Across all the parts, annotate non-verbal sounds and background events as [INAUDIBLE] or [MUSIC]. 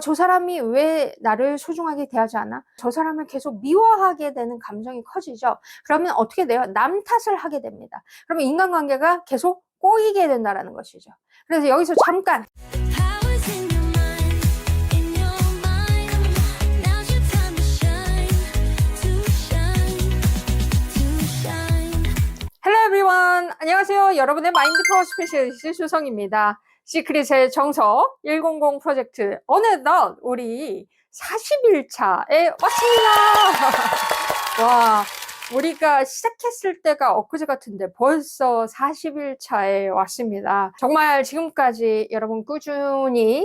저 사람이 왜 나를 소중하게 대하지 않아? 저 사람을 계속 미워하게 되는 감정이 커지죠. 그러면 어떻게 돼요? 남 탓을 하게 됩니다. 그러면 인간관계가 계속 꼬이게 된다라는 것이죠. 그래서 여기서 잠깐. 안녕하세요. 여러분의 마인드 파워 스페셜리스트 수성입니다. 시크릿의 정석 100 프로젝트 어느덧 우리 40일차에 왔습니다. [LAUGHS] 와, 우리가 시작했을 때가 엊그제 같은데 벌써 40일차에 왔습니다. 정말 지금까지 여러분 꾸준히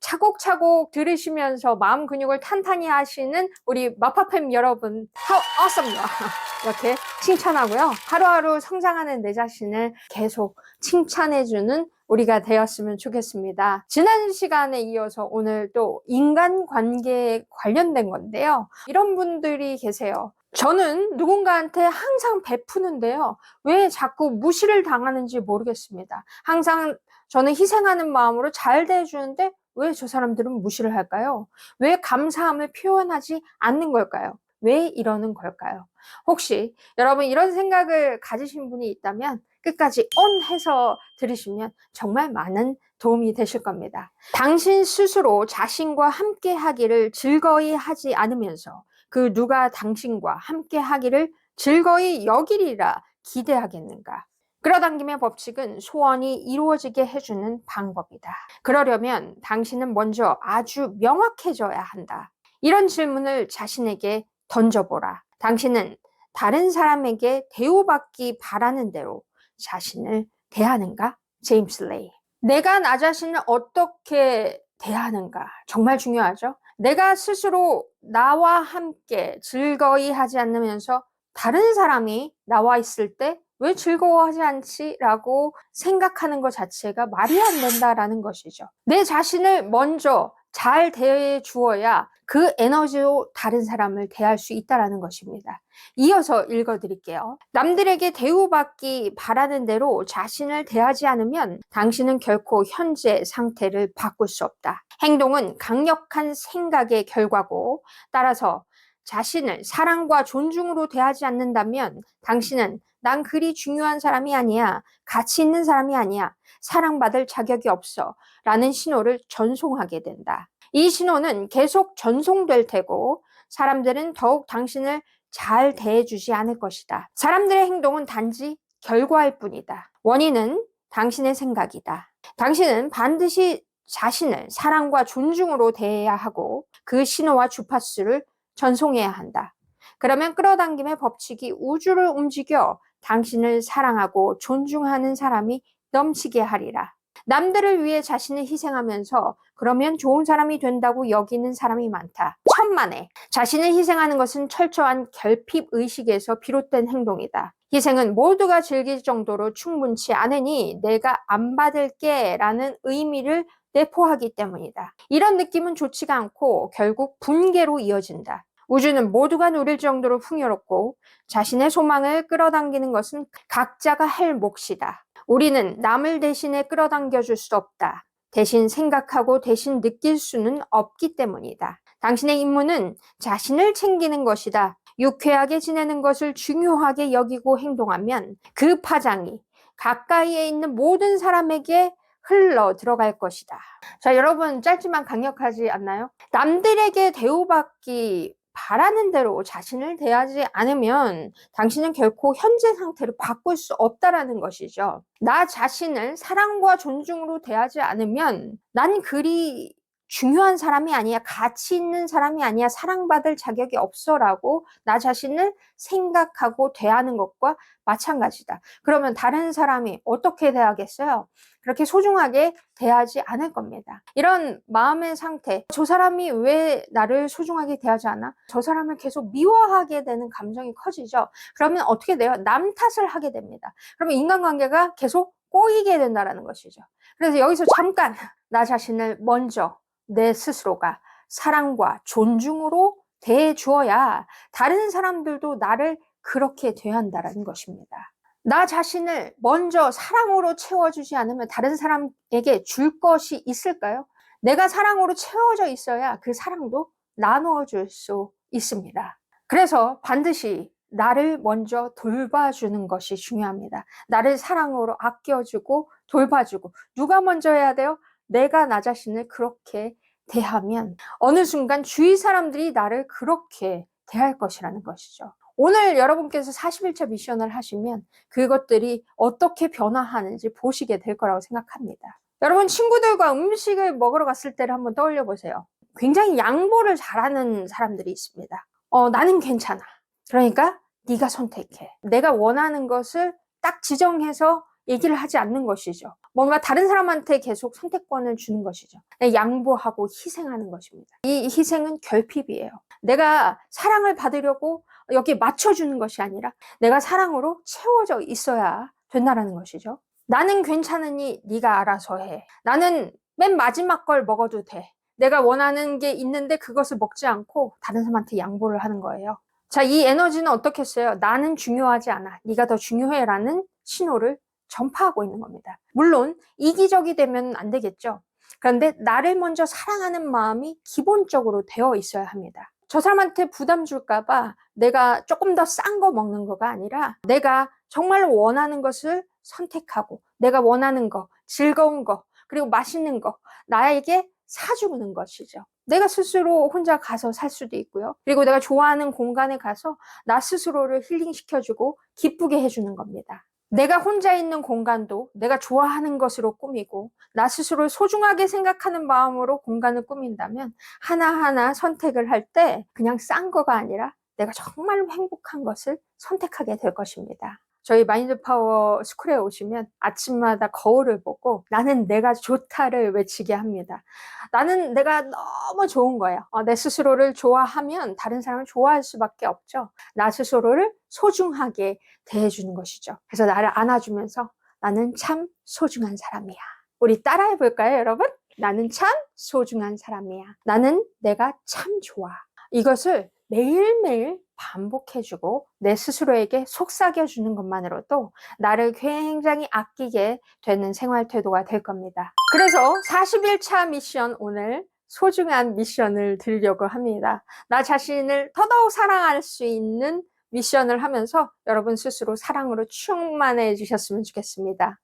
차곡차곡 들으시면서 마음 근육을 탄탄히 하시는 우리 마파팸 여러분, how awesome! [LAUGHS] 이렇게 칭찬하고요. 하루하루 성장하는 내 자신을 계속 칭찬해주는 우리가 되었으면 좋겠습니다. 지난 시간에 이어서 오늘 또 인간관계에 관련된 건데요. 이런 분들이 계세요. 저는 누군가한테 항상 베푸는데요. 왜 자꾸 무시를 당하는지 모르겠습니다. 항상 저는 희생하는 마음으로 잘 대해주는데 왜 저 사람들은 무시를 할까요? 왜 감사함을 표현하지 않는 걸까요? 왜 이러는 걸까요? 혹시 여러분 이런 생각을 가지신 분이 있다면 끝까지 온 해서 들으시면 정말 많은 도움이 되실 겁니다. 당신 스스로 자신과 함께 하기를 즐거이 하지 않으면서 그 누가 당신과 함께 하기를 즐거이 여기리라 기대하겠는가? 끌어당김의 법칙은 소원이 이루어지게 해주는 방법이다. 그러려면 당신은 먼저 아주 명확해져야 한다. 이런 질문을 자신에게 던져보라. 당신은 다른 사람에게 대우받기 바라는 대로 자신을 대하는가? 제임스 레이. 내가 나 자신을 어떻게 대하는가? 정말 중요하죠. 내가 스스로 나와 함께 즐거이 하지 않으면서 다른 사람이 나와 있을 때 왜 즐거워하지 않지? 라고 생각하는 것 자체가 말이 안 된다라는 것이죠. 내 자신을 먼저 잘 대해 주어야 그 에너지로 다른 사람을 대할 수 있다라는 것입니다. 이어서 읽어 드릴게요. 남들에게 대우받기 바라는 대로 자신을 대하지 않으면 당신은 결코 현재 상태를 바꿀 수 없다. 행동은 강력한 생각의 결과고 따라서 자신을 사랑과 존중으로 대하지 않는다면 당신은 난 그리 중요한 사람이 아니야. 가치 있는 사람이 아니야. 사랑받을 자격이 없어. 라는 신호를 전송하게 된다. 이 신호는 계속 전송될 테고 사람들은 더욱 당신을 잘 대해주지 않을 것이다. 사람들의 행동은 단지 결과일 뿐이다. 원인은 당신의 생각이다. 당신은 반드시 자신을 사랑과 존중으로 대해야 하고 그 신호와 주파수를 전송해야 한다. 그러면 끌어당김의 법칙이 우주를 움직여 당신을 사랑하고 존중하는 사람이 넘치게 하리라. 남들을 위해 자신을 희생하면서 그러면 좋은 사람이 된다고 여기는 사람이 많다. 천만에 자신을 희생하는 것은 철저한 결핍 의식에서 비롯된 행동이다. 희생은 모두가 즐길 정도로 충분치 않으니 내가 안 받을게 라는 의미를 내포하기 때문이다. 이런 느낌은 좋지가 않고 결국 분개로 이어진다. 우주는 모두가 누릴 정도로 풍요롭고 자신의 소망을 끌어당기는 것은 각자가 할 몫이다. 우리는 남을 대신에 끌어당겨 줄 수 없다. 대신 생각하고 대신 느낄 수는 없기 때문이다. 당신의 임무는 자신을 챙기는 것이다. 유쾌하게 지내는 것을 중요하게 여기고 행동하면 그 파장이 가까이에 있는 모든 사람에게 흘러 들어갈 것이다. 자, 여러분 짧지만 강력하지 않나요? 남들에게 대우받기 바라는 대로 자신을 대하지 않으면 당신은 결코 현재 상태를 바꿀 수 없다라는 것이죠. 나 자신을 사랑과 존중으로 대하지 않으면 난 그리 중요한 사람이 아니야, 가치 있는 사람이 아니야, 사랑받을 자격이 없어라고 나 자신을 생각하고 대하는 것과 마찬가지다. 그러면 다른 사람이 어떻게 대하겠어요? 그렇게 소중하게 대하지 않을 겁니다. 이런 마음의 상태, 저 사람이 왜 나를 소중하게 대하지 않아? 저 사람을 계속 미워하게 되는 감정이 커지죠. 그러면 어떻게 돼요? 남 탓을 하게 됩니다. 그러면 인간관계가 계속 꼬이게 된다는 것이죠. 그래서 여기서 잠깐 나 자신을 먼저 내 스스로가 사랑과 존중으로 대해 주어야 다른 사람들도 나를 그렇게 대한다라는 것입니다. 나 자신을 먼저 사랑으로 채워주지 않으면 다른 사람에게 줄 것이 있을까요? 내가 사랑으로 채워져 있어야 그 사랑도 나누어 줄 수 있습니다. 그래서 반드시 나를 먼저 돌봐주는 것이 중요합니다. 나를 사랑으로 아껴주고 돌봐주고 누가 먼저 해야 돼요? 내가 나 자신을 그렇게 대하면 어느 순간 주위 사람들이 나를 그렇게 대할 것이라는 것이죠. 오늘 여러분께서 41차 미션을 하시면 그것들이 어떻게 변화하는지 보시게 될 거라고 생각합니다. 여러분 친구들과 음식을 먹으러 갔을 때를 한번 떠올려 보세요. 굉장히 양보를 잘하는 사람들이 있습니다. 어, 나는 괜찮아. 그러니까 네가 선택해. 내가 원하는 것을 딱 지정해서 얘기를 하지 않는 것이죠. 뭔가 다른 사람한테 계속 선택권을 주는 것이죠. 양보하고 희생하는 것입니다. 이 희생은 결핍이에요. 내가 사랑을 받으려고 여기 맞춰주는 것이 아니라 내가 사랑으로 채워져 있어야 된다라는 것이죠. 나는 괜찮으니 네가 알아서 해. 나는 맨 마지막 걸 먹어도 돼. 내가 원하는 게 있는데 그것을 먹지 않고 다른 사람한테 양보를 하는 거예요. 자, 이 에너지는 어떻게 써요? 나는 중요하지 않아. 네가 더 중요해라는 신호를 전파하고 있는 겁니다. 물론 이기적이 되면 안 되겠죠. 그런데 나를 먼저 사랑하는 마음이 기본적으로 되어 있어야 합니다. 저 사람한테 부담 줄까봐 내가 조금 더 싼 거 먹는 거가 아니라 내가 정말로 원하는 것을 선택하고 내가 원하는 거, 즐거운 거, 그리고 맛있는 거 나에게 사주는 것이죠. 내가 스스로 혼자 가서 살 수도 있고요. 그리고 내가 좋아하는 공간에 가서 나 스스로를 힐링시켜주고 기쁘게 해주는 겁니다. 내가 혼자 있는 공간도 내가 좋아하는 것으로 꾸미고 나 스스로를 소중하게 생각하는 마음으로 공간을 꾸민다면 하나하나 선택을 할 때 그냥 싼 거가 아니라 내가 정말로 행복한 것을 선택하게 될 것입니다. 저희 마인드 파워 스쿨에 오시면 아침마다 거울을 보고 나는 내가 좋다를 외치게 합니다. 나는 내가 너무 좋은 거예요. 어, 내 스스로를 좋아하면 다른 사람을 좋아할 수밖에 없죠. 나 스스로를 소중하게 대해주는 것이죠. 그래서 나를 안아주면서 나는 참 소중한 사람이야. 우리 따라해 볼까요, 여러분? 나는 참 소중한 사람이야. 나는 내가 참 좋아. 이것을 매일매일 반복해주고 내 스스로에게 속삭여주는 것만으로도 나를 굉장히 아끼게 되는 생활 태도가 될 겁니다. 그래서 41차 미션 오늘 소중한 미션을 드리려고 합니다. 나 자신을 더더욱 사랑할 수 있는 미션을 하면서 여러분 스스로 사랑으로 충만해지셨으면 좋겠습니다.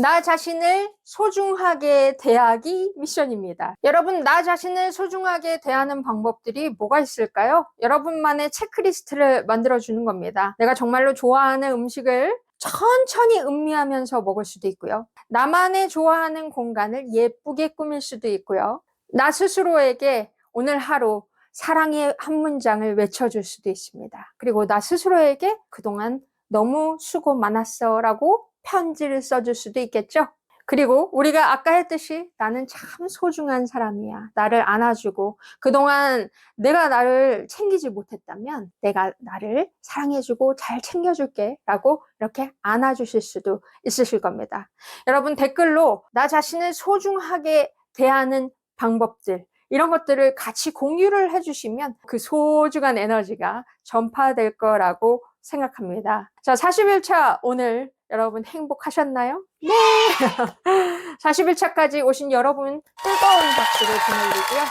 나 자신을 소중하게 대하기 미션입니다. 여러분, 나 자신을 소중하게 대하는 방법들이 뭐가 있을까요? 여러분만의 체크리스트를 만들어주는 겁니다. 내가 정말로 좋아하는 음식을 천천히 음미하면서 먹을 수도 있고요. 나만의 좋아하는 공간을 예쁘게 꾸밀 수도 있고요. 나 스스로에게 오늘 하루 사랑의 한 문장을 외쳐줄 수도 있습니다. 그리고 나 스스로에게 그동안 너무 수고 많았어 라고 편지를 써줄 수도 있겠죠. 그리고 우리가 아까 했듯이 나는 참 소중한 사람이야. 나를 안아주고 그동안 내가 나를 챙기지 못했다면 내가 나를 사랑해주고 잘 챙겨줄게 라고 이렇게 안아주실 수도 있으실 겁니다. 여러분 댓글로 나 자신을 소중하게 대하는 방법들 이런 것들을 같이 공유를 해주시면 그 소중한 에너지가 전파될 거라고 생각합니다. 자, 41차 오늘 여러분 행복하셨나요? 네! [LAUGHS] 41차까지 오신 여러분 뜨거운 박수를 보내드리고요.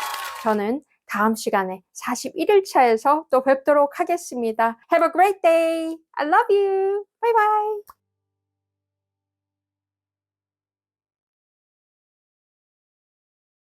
저는 다음 시간에 41일차에서 또 뵙도록 하겠습니다. Have a great day. I love you. Bye bye.